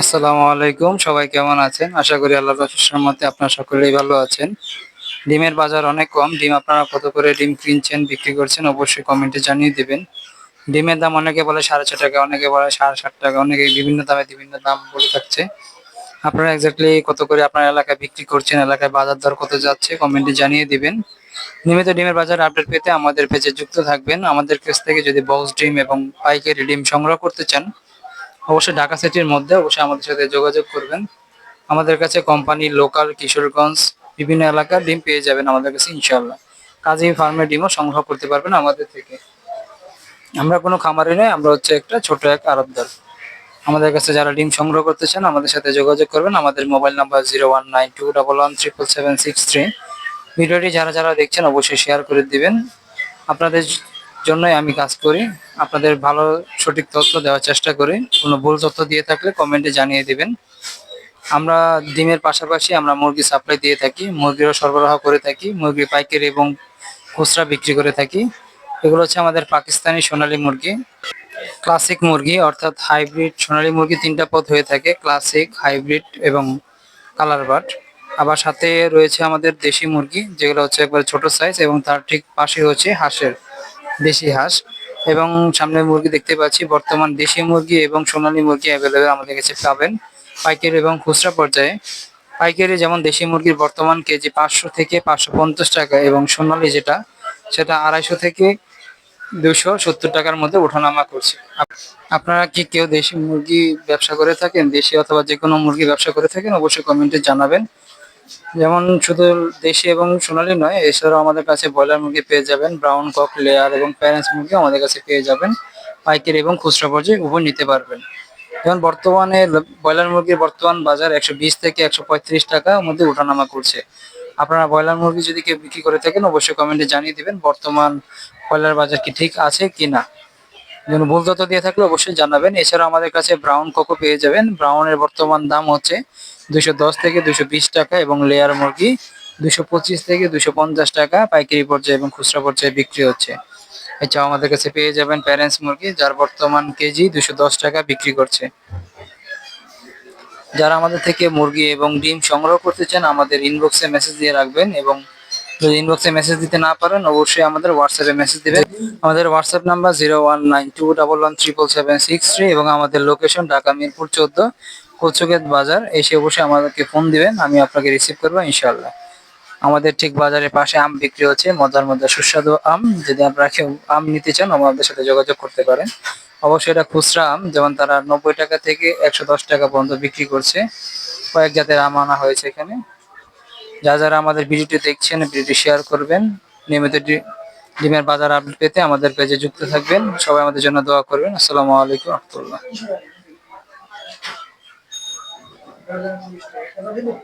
আসসালামু আলাইকুম, সবাই কেমন আছেন? আশা করি আল্লাহর রহস্যের মতে আপনারা সকলেই ভালো আছেন। ডিমের বাজার অনেক কম, ডিম আপনারা কত করে ডিম কিনছেন, বিক্রি করছেন অবশ্যই কমেন্টে জানিয়ে দিবেন। ডিমের দাম অনেকে বলে সাড়ে ছ টাকা, অনেকে বলে সাড়ে সাত টাকা, অনেকে বিভিন্ন দামে বিভিন্ন দাম বলে থাকছে। আপনারা এক্স্যাক্টলি কত করে আপনার এলাকায় বিক্রি করছেন, এলাকায় বাজার দর কত যাচ্ছে কমেন্টে জানিয়ে দিবেন। নিয়মিত ডিমের বাজার আপডেট পেতে আমাদের পেজে যুক্ত থাকবেন। আমাদের কাছ থেকে যদি বক্স ডিম এবং পাইকারি ডিম সংগ্রহ করতে চান অবশ্যই ঢাকা সিটির মধ্যে অবশ্যই আমাদের সাথে যোগাযোগ করবেন। আমাদের কাছে কোম্পানি লোকাল কিশোরগঞ্জ বিভিন্ন এলাকার ডিম পেয়ে যাবেন আমাদের কাছে ইনশাল্লাহ কাজী ফার্মের ডিমও সংগ্রহ করতে পারবেন আমাদের থেকে। আমরা কোনো খামারি নয় আমরা হচ্ছে একটা ছোট এক আরবদার। আমাদের কাছে যারা ডিম সংগ্রহ করতে চান, আমাদের সাথে যোগাযোগ করবেন। আমাদের mobile number zero one nine two double one triple seven six three. ভিডিওটি যারা যারা দেখছেন, অবশ্যই শেয়ার করে দিবেন। আপনাদের জন্যই আমি কাজ করি। আপনাদের ভালো সঠিক তথ্য দেওয়ার চেষ্টা করি। কোনো ভুল তথ্য দিয়ে থাকলে কমেন্টে জানিয়ে দিবেন। আমরা ডিমের পাশাপাশি আমরা মুরগি সাপ্লাই দিয়ে থাকি, মুরগিরও সরবরাহ করে থাকি মুরগি পাইকারি এবং খুচরা বিক্রি করে থাকি। এগুলো হচ্ছে আমাদের পাকিস্তানি সোনালী মুরগি। ক্লাসিক মুরগি, অর্থাৎ হাইব্রিড সোনালী মুরগি তিনটা পদ হয়ে থাকে ক্লাসিক হাইব্রিড এবং কালার বাট আবার সাথে রয়েছে আমাদের দেশি মুরগি, যেগুলো হচ্ছে একবার ছোট সাইজ এবং তার ঠিক পাশে হচ্ছে হাঁসের। দেশি হাঁস এবং সামনে মুরগি দেখতে পাচ্ছি। বর্তমান দেশি মুরগি এবং সোনালী মুরগি অ্যাভেলেবেল আমাদের কাছে পাবেন। পাইকারি এবং খুচরা পর্যায়ে। পাইকারি যেমন দেশি মুরগির বর্তমান কেজি পাঁচশো থেকে পাঁচশো পঞ্চাশ টাকা এবং সোনালী যেটা, সেটা আড়াইশো থেকে দুশো সত্তর টাকার মধ্যে ওঠানামা করছে। আপনারা কি কেউ দেশি মুরগি ব্যবসা করে থাকেন? দেশি অথবা যে কোনো মুরগি ব্যবসা করে থাকেন? অবশ্যই কমেন্টে জানাবেন। যেমন শুধু দেশি এবং সোনালী নয়, এছাড়াও আমাদের কাছে ব্রয়লার মুরগি পেয়ে যাবেন, ব্রাউন কক, লেয়ার এবং প্যারেন্টস মুরগি আমাদের কাছে পেয়ে যাবেন। পাইকারি এবং খুচরা পর্যায়ে উভয় নিতে পারবেন। যেমন বর্তমানে ব্রয়লার মুরগির বর্তমান বাজার একশো বিশ থেকে একশো পঁয়ত্রিশ টাকার মধ্যে ওঠানামা করছে। আপনারা ব্রয়লার মুরগি যদি কেউ বিক্রি করে থাকেন, অবশ্যই কমেন্টে জানিয়ে দেবেন বর্তমান ব্রয়লার বাজার কি ঠিক আছে কি না। যেন ভুল তথ্য দিয়ে থাকলে অবশ্যই জানাবেন। এছাড়া আমাদের কাছে ব্রাউন কোকো পেয়ে যাবেন। ব্রাউনের বর্তমান দাম হচ্ছে দুশো দশ থেকে দুশো বিশ টাকা এবং লেয়ার মুরগি দুশো পঁচিশ থেকে দুশো পঞ্চাশ টাকা, পাইকারি পর্যায়ে এবং খুচরা পর্যায়ে বিক্রি হচ্ছে। এছাড়াও আমাদের কাছে পেয়ে যাবেন প্যারেন্টস মুরগি, যার বর্তমান কেজি দুশো দশ টাকা বিক্রি করছে। যারা আমাদের থেকে মুরগি এবং ডিম সংগ্রহ করতে চান, আমাদের ইনবক্সে মেসেজ দিয়ে রাখবেন এবং যদি ইনবক্সে মেসেজ দিতে না পারেন, অবশ্যই আমাদের হোয়াটসঅ্যাপে মেসেজ দিবেন। আমাদের WhatsApp number zero one nine two double one triple seven six three এবং আমাদের লোকেশন ঢাকা মিরপুর চোদ্দ। কচুগেট বাজার, এসে অবশ্যই আমাদেরকে ফোন দিবেন, আমি আপনাকে রিসিভ করব ইনশাল্লাহ আমাদের ঠিক বাজারের পাশে আম বিক্রি হচ্ছে, মজার মজার সুস্বাদু আম। যদি আপনারা কেউ আম নিতে চান, আমাদের সাথে যোগাযোগ করতে পারেন। অবশ্যই এটা খুচরা আম, যেমন তারা নব্বই টাকা থেকে একশো দশ টাকা পর্যন্ত বিক্রি করছে। কয়েক জাতের আম আনা হয়েছে এখানে। যা যারা আমাদের ভিডিওটি দেখছেন, ভিডিওটি শেয়ার করবেন, নিয়মিত ডিমের বাজার আপডেট পেতে আমাদের পেজে যুক্ত থাকবেন। সবাই আমাদের জন্য দোয়া করবেন। আসসালামু আলাইকুম রহমতুল্লাহ। Orang yang.